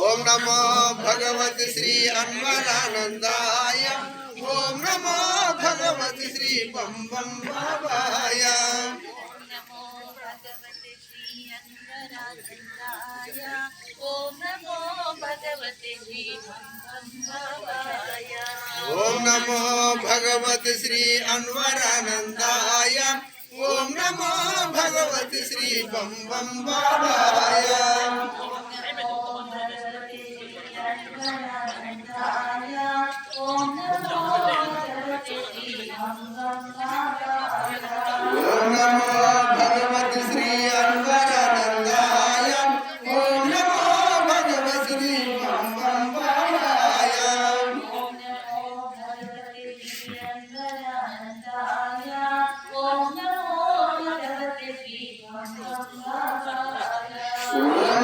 Om Namo Bhagavati Shri అన్వరానందాయ. Om Namo Bhagavati Shri Pamban బాబాయ Namo Bhagavati Shri అన్వరానందాయ. Om Namo Bhagavati Shri అన్వరానందాయ. Om Namo Bhagavati Shri Pamban బాబాయ Om Namo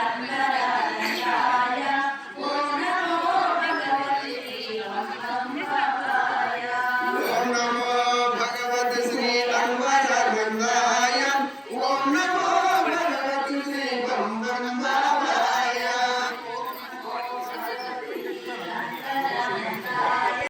आत्मिका